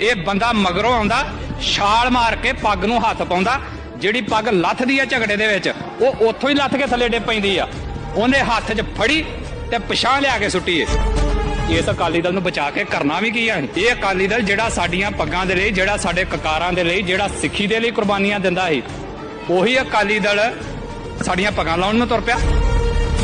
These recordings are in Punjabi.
ਇਹ ਬੰਦਾ ਮਗਰੋਂ ਆਉਂਦਾ, ਛਾਲ ਮਾਰ ਕੇ ਪੱਗ ਨੂੰ ਹੱਥ ਪਾਉਂਦਾ, ਜਿਹੜੀ ਪੱਗ ਲੱਥਦੀ ਆ ਝਗੜੇ ਦੇ ਵਿੱਚ, ਉਹ ਉੱਥੋਂ ਹੀ ਲੱਥ ਕੇ ਥੱਲੇ ਡੇ ਪੈਂਦੀ ਆ। ਉਹਨੇ ਹੱਥ 'ਚ ਫੜੀ ਤੇ ਪਛਾਣ ਲਿਆ ਕੇ ਸੁੱਟੀ ਏ। ਇਸ ਅਕਾਲੀ ਦਲ ਨੂੰ ਬਚਾ ਕੇ ਕਰਨਾ ਵੀ ਕੀ ਆ? ਇਹ ਅਕਾਲੀ ਦਲ ਜਿਹੜਾ ਸਾਡੀਆਂ ਪੱਗਾਂ ਦੇ ਲਈ, ਜਿਹੜਾ ਸਾਡੇ ਕਕਾਰਾਂ ਦੇ ਲਈ, ਜਿਹੜਾ ਸਿੱਖੀ ਦੇ ਲਈ ਕੁਰਬਾਨੀਆਂ ਦਿੰਦਾ ਸੀ, ਉਹੀ ਅਕਾਲੀ ਦਲ ਸਾਡੀਆਂ ਪੱਗਾਂ ਲਾਉਣ ਨੂੰ ਤੁਰ ਪਿਆ।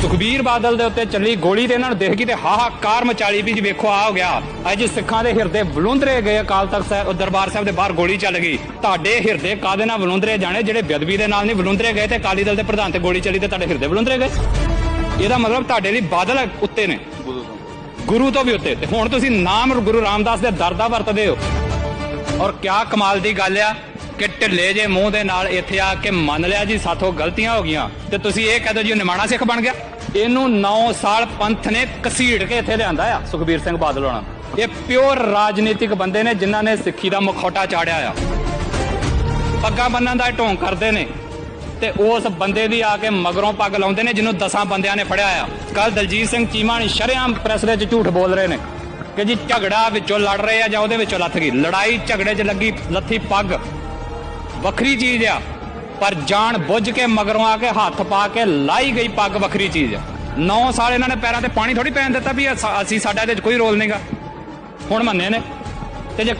ਸੁਖਬੀਰ ਬਾਦਲ ਦੇ ਉੱਤੇ ਚੱਲੀ ਗੋਲੀ ਤੇ ਇਹਨਾਂ ਨੂੰ ਦੇਖ ਗਈ ਤੇ ਹਾਹਾਕਾਰ ਮਚਾਲੀ ਵੀ ਜੀ, ਵੇਖੋ ਆ ਹੋ ਗਿਆ। ਅੱਜ ਸਿੱਖਾਂ ਦੇ ਹਿਰਦੇ ਬਲੁੰਦਰੇ ਗਏ, ਅਕਾਲ ਤਖਤ ਸਾਹਿਬ ਦਰਬਾਰ ਸਾਹਿਬ ਦੇ ਬਾਹਰ ਗੋਲੀ ਚੱਲ ਗਈ। ਤੁਹਾਡੇ ਹਿਰਦੇ ਕਾਦੇ ਨਾਲ ਬਲੁੰਦਰੇ ਜਾਣੇ? ਜਿਹੜੇ ਬਦਬੀ ਦੇ ਨਾਲ ਨਹੀਂ ਬਲੁੰਦਰੇ ਗਏ ਤੇ ਅਕਾਲੀ ਦਲ ਦੇ ਪ੍ਰਧਾਨ ਤੇ ਗੋਲੀ ਚੱਲੀ ਤੇ ਤੁਹਾਡੇ ਹਿਰਦੇ ਬਲੁੰਦਰੇ ਗਏ? ਇਹਦਾ ਮਤਲਬ ਤੁਹਾਡੇ ਲਈ ਬਾਦਲ ਉੱਤੇ ਨੇ। ਗੁਰੂ ਤੋਂ ਵੀ ਉੱਤੇ। ਤੇ ਹੁਣ ਤੁਸੀਂ ਨਾਮ ਗੁਰੂ ਰਾਮਦਾਸ ਦੇ ਦਰ ਦਾ ਵਰਤਦੇ ਹੋ। ਔਰ ਕਿਆ ਕਮਾਲ ਦੀ ਗੱਲ ਆ। ਕਿ ਢਿੱਲੇ ਜੇ ਮੂੰਹ ਦੇ ਨਾਲ ਇੱਥੇ ਆ ਕੇ ਮੰਨ ਲਿਆ ਜੀ, ਸਾਥੋਂ ਗਲਤੀਆਂ ਹੋ ਗਈਆਂ। ਤੇ ਤੁਸੀਂ ਇਹ ਕਹਿ ਦੋ ਜੀ ਨਿਮਾਣਾ ਸਿੱਖ ਬਣ ਗਿਆ। ਇਹਨੂੰ 9 ਸਾਲ ਪੰਥ ਨੇ ਕਸੀੜ ਕੇ ਇੱਥੇ ਲਿਆਂਦਾ ਆ, ਸੁਖਬੀਰ ਸਿੰਘ ਬਾਦਲ ਹੋਣਾ। ਇਹ ਪਿਓਰ ਰਾਜਨੀਤਿਕ ਬੰਦੇ ਨੇ ਜਿਨ੍ਹਾਂ ਨੇ ਸਿੱਖੀ ਦਾ ਮਖੌਟਾ ਚਾੜਿਆ ਆ। ਪੱਗਾਂ ਬੰਨਣ ਦਾ ਇਹ ਢੋਂਗ ਕਰਦੇ ਨੇ। ਤੇ ਉਸ ਬੰਦੇ ਦੀ ਆ ਕੇ ਮਗਰੋਂ ਪੱਗ ਲਾਉਂਦੇ ਨੇ, ਜਿਹਨੂੰ ਦਸਾਂ ਬੰਦਿਆਂ ਨੇ ਫੜਿਆ ਆ। ਕੱਲ ਦਲਜੀਤ ਸਿੰਘ ਚੀਮਾ ਨੇ ਸ਼ਰੇਆਮ ਪ੍ਰੈਸ ਦੇ ਵਿੱਚ ਝੂਠ ਬੋਲ ਰਹੇ ਨੇ ਕਿ ਜੀ ਝਗੜਾ ਵਿੱਚੋਂ ਲੜ ਰਹੇ ਆ ਜਾਂ ਉਹਦੇ ਵਿੱਚੋਂ ਲੱਥ ਗਈ। ਲੜਾਈ ਝਗੜੇ 'ਚ ਲੱਗੀ ਲੱਥੀ ਪੱਗ। ਵੱਖਰੀ ਚੀਜ਼ ਆ। ਪਰ ਜਾਣ ਬੁੱਝ ਕੇ ਮਗਰੋਂ ਆ ਕੇ ਹੱਥ ਪਾ ਕੇ ਲਾਈ ਗਈ ਪੱਗ ਵੱਖਰੀ ਚੀਜ਼ ਆ। 9 ਸਾਲ ਇਹਨਾਂ ਨੇ ਪੈਰਾਂ ਤੇ ਪਾਣੀ ਥੋੜੀ ਪੈਣ ਦਿੱਤਾ ਵੀ ਅਸੀਂ ਸਾਡਾ ਇਹਦੇ 'ਚ ਕੋਈ ਰੋਲ ਨਹੀਂਗਾ ਹੁਣ ਮੰਨੇ ਨੇ। ਤੇ ਜੇ